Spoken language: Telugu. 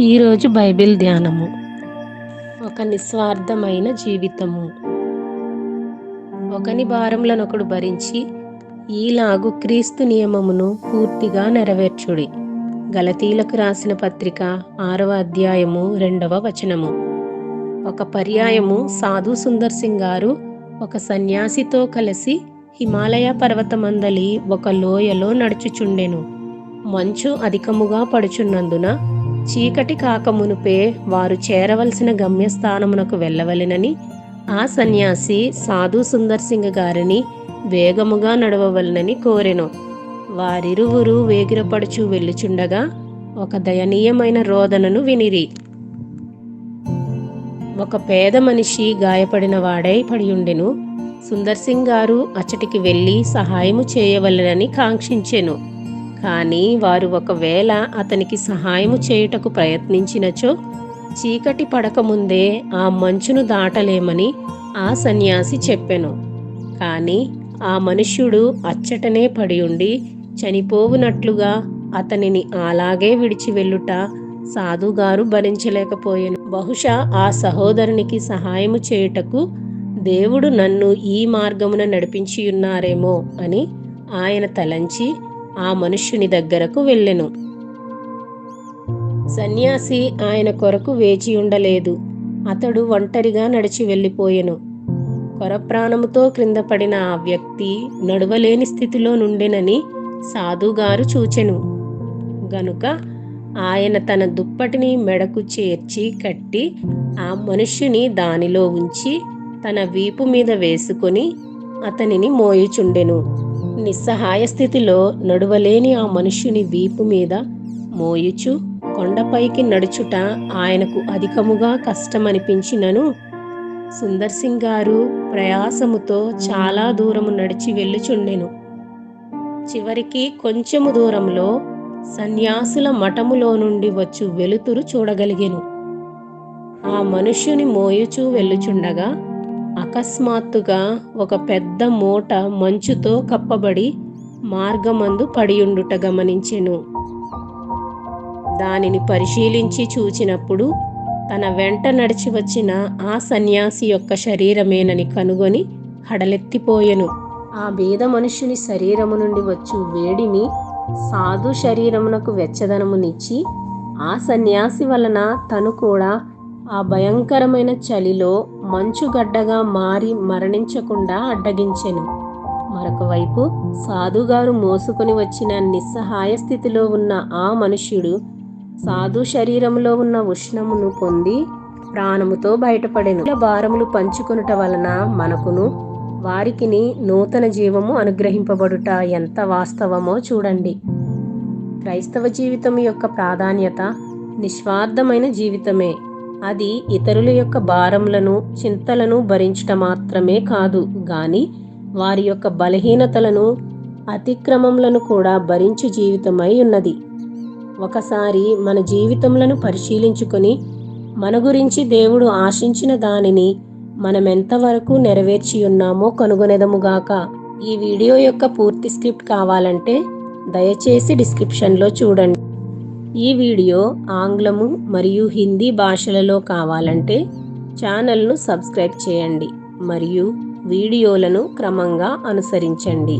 ఈరోజు బైబిల్ ధ్యానము. ఒక నిస్వార్థమైన జీవితము. ఒకని భారములనొకడు భరించి ఈలాగు క్రీస్తు నియమమును పూర్తిగా నెరవేర్చుడి. గలతీలకు రాసిన పత్రిక ఆరవ అధ్యాయము రెండవ వచనము. ఒక పర్యాయము సాధు సుందర్ సింగ్ గారు ఒక సన్యాసితో కలిసి హిమాలయ పర్వతమందలి ఒక లోయలో నడుచుచుండెను. మంచు అధికముగా పడుచున్నందున చీకటి కాకమునుపే వారు చేరవలసిన గమ్యస్థానమునకు వెళ్ళవలెనని ఆ సన్యాసి సాధు సుందర్ సింగ్ గారిని వేగముగా నడవవలనని కోరెను. వారిరువురు వేగిరపడుచు వెళ్ళుచుండగా ఒక దయనీయమైన రోదనను వినిరి. ఒక పేద మనిషి గాయపడిన వాడై పడియుండెను. సుందర్ సింగ్ గారు అచ్చటికి వెళ్ళి సహాయము చేయవలెనని కాంక్షించెను. కానీ వారు ఒకవేళ అతనికి సహాయము చేయుటకు ప్రయత్నించినచో చీకటి పడకముందే ఆ మంచును దాటలేమని ఆ సన్యాసి చెప్పెను. కానీ ఆ మనుష్యుడు అచ్చటనే పడి ఉండి చనిపోవునట్లుగా అతనిని అలాగే విడిచి వెళ్ళుట సాధుగారు భరించలేకపోయాను. బహుశా ఆ సహోదరునికి సహాయము చేయుటకు దేవుడు నన్ను ఈ మార్గమున నడిపించియున్నారేమో అని ఆయన తలంచి ఆ మనుష్యుని దగ్గరకు వెళ్ళెను. సన్యాసి ఆయన కొరకు వేచి ఉండలేదు. అతడు ఒంటరిగా నడిచి వెళ్ళిపోయెను. కొరప్రాణముతో క్రింద పడిన ఆ వ్యక్తి నడువలేని స్థితిలో నుండెనని సాధుగారు చూచెను. గనుక ఆయన తన దుప్పటిని మెడకు చేర్చి కట్టి ఆ మనుష్యుని దానిలో ఉంచి తన వీపు మీద వేసుకొని అతనిని మోయుచుండెను. నిస్సహాయ స్థితిలో నడువలేని ఆ మనుష్యుని వీపు మీద మోయుచు కొండపైకి నడుచుట ఆయనకు అధికముగా కష్టమనిపించినను. సుందర్ సింగ్ గారు ప్రయాసముతో చాలా దూరము నడిచి వెళ్ళుచుండెను. చివరికి కొంచెము దూరంలో సన్యాసుల మఠములో నుండి వచ్చు వెలుతురు చూడగలిగెను. ఆ మనుష్యుని మోయుచూ వెళ్ళుచుండగా అకస్మాత్తుగా ఒక పెద్ద మూట మంచుతో కప్పబడి మార్గమందు పడియుండుట గమనించెను. దానిని పరిశీలించి చూచినప్పుడు తన వెంట నడిచి వచ్చిన ఆ సన్యాసి యొక్క శరీరమేనని కనుగొని హడలెత్తిపోయెను. ఆ బీద మనుష్యుని శరీరము నుండి వచ్చు వేడిని సాధు శరీరమునకు వెచ్చదనమునిచ్చి ఆ సన్యాసి వలన తను కూడా ఆ భయంకరమైన చలిలో మంచుగడ్డగా మారి మరణించకుండా అడ్డగించెను. మరొక వైపు సాధుగారు మోసుకొని వచ్చిన నిస్సహాయ స్థితిలో ఉన్న ఆ మనుష్యుడు సాధు శరీరంలో ఉన్న ఉష్ణమును పొంది ప్రాణముతో బయటపడెను. భారములు పంచుకొనుట వలన మనకును వారికిని నూతన జీవము అనుగ్రహింపబడుట ఎంత వాస్తవమో చూడండి. క్రైస్తవ జీవితం యొక్క ప్రాధాన్యత నిస్వార్థమైన జీవితమే. అది ఇతరుల యొక్క భారములను చింతలను భరించట మాత్రమే కాదు. గాని వారి యొక్క బలహీనతలను అతిక్రమములను కూడా భరించు జీవితమై ఉన్నది. ఒకసారి మన జీవితములను పరిశీలించుకొని మన గురించి దేవుడు ఆశించిన దానిని మనం ఎంతవరకు నెరవేర్చి ఉన్నామో కనుగొనెదముగాక. ఈ వీడియో యొక్క పూర్తి స్క్రిప్ట్ కావాలంటే దయచేసి డిస్క్రిప్షన్లో చూడండి. ఈ వీడియో ఆంగ్లము మరియు హిందీ భాషలలో కావాలంటే ఛానల్ను సబ్స్క్రైబ్ చేయండి మరియు వీడియోలను క్రమంగా అనుసరించండి.